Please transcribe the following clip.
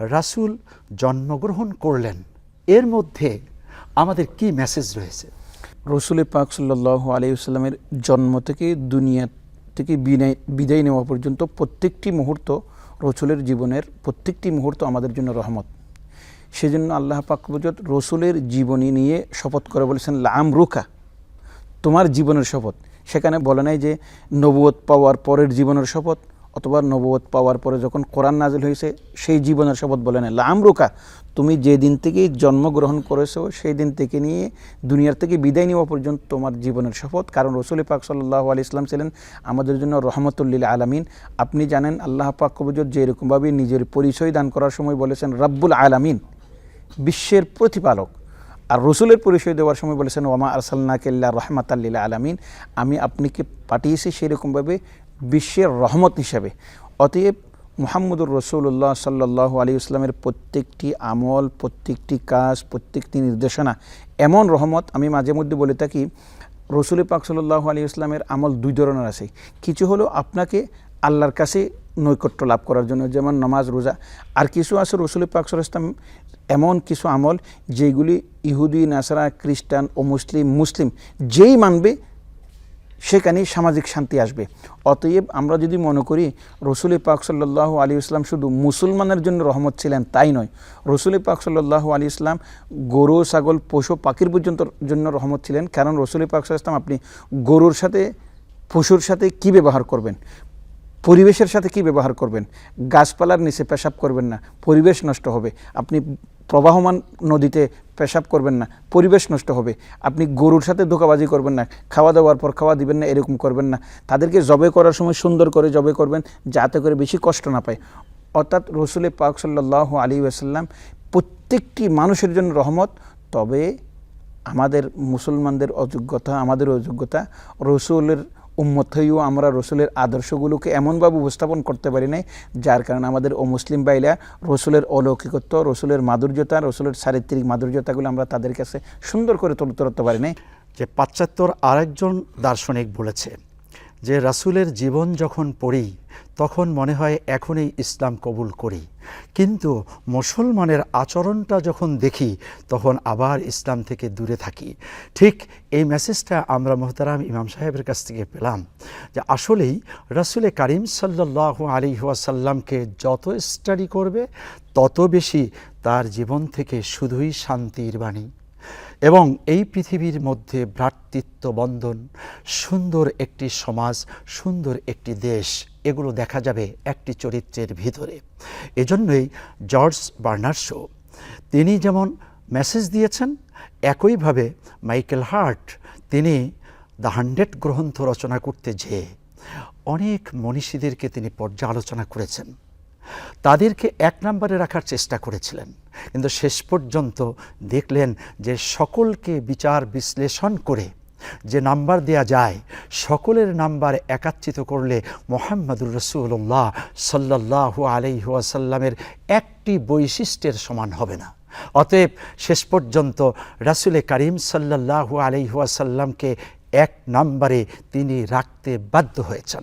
রাসূল জন্মগ্রহণ করলেন। এর মধ্যে আমাদের কি মেসেজ রয়েছে? রসুল পাক সাল্লাহ আলিউসাল্লামের জন্ম থেকে, দুনিয়া থেকে বিদায় বিদায় নেওয়া পর্যন্ত প্রত্যেকটি মুহূর্ত রসুলের জীবনের, প্রত্যেকটি মুহূর্ত আমাদের জন্য রহমত। সেজন্য আল্লাহ পাক রসুলের জীবনী নিয়ে শপথ করে বলেছেন লাম রুখা তোমার জীবনের শপথ। সেখানে বলে নাই যে নবুয়ত পাওয়ার পরের জীবনের শপথ অথবা নবুয়ত পাওয়ার পরে যখন কোরআন নাজিল হয়েছে, সেই জীবনের শপথ বলে নাই লাম রুকা তুমি যে দিন থেকে জন্মগ্রহণ করেছ, সেই দিন থেকে নিয়ে দুনিয়ার থেকে বিদায় নেওয়া পর্যন্ত তোমার জীবনের শপথ। কারণ রসুল পাক সাল্লাহ আলি ইসলাম ছিলেন আমাদের জন্য রহমতুল্লিল আলামিন। আপনি জানেন, আল্লাহ পাক কবজর যে এরকমভাবে নিজের পরিচয় দান করার সময় বলেছেন, রব্বুল আলামিন বিশ্বের প্রতিপালক। আর রসুলের পরিচয় দেওয়ার সময় বলেছেন ওমা আরসাল্লা কেল্লা রহমাত আল্লিল্লা আলামিন। আমি আপনিকে পাঠিয়েছি সেরকমভাবে বিশ্বের রহমত হিসাবে। অতএব মুহাম্মদুর রসুল্লাহ সাল্লাহ আলী ইসলামের প্রত্যেকটি আমল, প্রত্যেকটি কাজ, প্রত্যেকটি নির্দেশনা এমন রহমত আমি মাঝে মধ্যে বলে থাকি, রসুল পাক সাল্লাহ আলী ইসলামের আমল দুই ধরনের আছে। কিছু হলো আপনাকে আল্লাহর কাছে নৈকট্য লাভ করার জন্য, যেমন নমাজ, রোজা। আর কিছু আছে রসুল পাক সাল ইসলাম এমন কিছু আমল যেগুলি ইহুদি, নাসারা, খ্রিস্টান ও মুসলিম মুসলিম যেই মানবে সেখানেই সামাজিক শান্তি আসবে। অতএব আমরা যদি মনে করি রসুল পাক সাল্লাহ আলী ইসলাম শুধু মুসলমানের জন্য রহমত ছিলেন, তাই নয়। রসুল পাক সাল্লাহ আলী ইসলাম গরু, ছাগল, পশু, পাখির পর্যন্ত জন্য রহমত ছিলেন। কারণ রসুল পাক ইসলাম আপনি গরুর সাথে, পশুর সাথে কি ব্যবহার করবেন? পরিবেশের সাথে কি ব্যবহার করবেন? গাছপালার নিচে পেশাব করবেন না, পরিবেশ নষ্ট হবে। আপনি প্রবাহমান নদীতে পেশাব করবেন না, পরিবেশ নষ্ট হবে। আপনি গরুর সাথে ধোকাবাজি করবেন না, খাওয়া দাওয়ার পর খাওয়া দিবেন না, এরকম করবেন না। তাদেরকে জবে করার সময় সুন্দর করে জবে করবেন, যাতে করে বেশি কষ্ট না পায়। অর্থাৎ রসুলের পাক সাল্লাহ আলী আসাল্লাম প্রত্যেকটি মানুষের জন্য রহমত, তবে আমাদের মুসলমানদের অযোগ্যতা, আমাদের অযোগ্যতা রসুলের উম্মত হয়েও আমরা রসুলের আদর্শগুলোকে এমনভাবে উপস্থাপন করতে পারি নাই, যার কারণে আমাদের ও মুসলিম বাইলা রসুলের অলৌকিকত্ব, রসুলের মাধুর্যতা, রসুলের চারিত্রিক মাধুর্যতাগুলো আমরা তাদের কাছে সুন্দর করে তুলে ধরতে পারি নাই। যে পাশ্চাত্যর আরেকজন দার্শনিক বলেছে যে, রাসুলের জীবন যখন পড়ি তখন মনে হয় এখনই ইসলাম কবুল করি। কিন্তু মুসলমানের আচরণটা যখন দেখি, তখন আবার ইসলাম থেকে দূরে থাকি। ঠিক এই মেসেজটা আমরা মোহতারাম ইমাম সাহেবের কাছ থেকে পেলাম যে আসলেই রাসুলে কারিম সাল্লাহ আলী ওয়াসাল্লামকে যত স্টাডি করবে, তত বেশি তার জীবন থেকে শুধুই শান্তির বাণী। এবং এই পৃথিবীর মধ্যে ভ্রাতৃত্ব বন্ধন, সুন্দর একটি সমাজ, সুন্দর একটি দেশ, এগুলো দেখা যাবে একটি চরিত্রের ভিতরে। এজন্যই জর্জ বার্নার্সো তিনি যেমন মেসেজ দিয়েছেন, একইভাবে মাইকেল হার্ট, তিনি দ্য হান্ড্রেড গ্রন্থ রচনা করতে যেয়ে অনেক মনীষীদেরকে তিনি পর্যালোচনা করেছেন। তাদেরকে এক নম্বরে রাখার চেষ্টা করেছিলেন। কিন্তু শেষ পর্যন্ত দেখলেন যে সকলকে বিচার বিশ্লেষণ করে যে নাম্বার দেয়া যায়, সকলের নাম্বার একাত্রিত করলে মোহাম্মদুর রসুল্লাহ সাল্লাহ আলাইহাসাল্লামের একটি বৈশিষ্ট্যের সমান হবে না। অতএব শেষ পর্যন্ত রাসুলে করিম সাল্লাহ আলাইহাসাল্লামকে এক নম্বরে তিনি রাখতে বাধ্য হয়েছেন।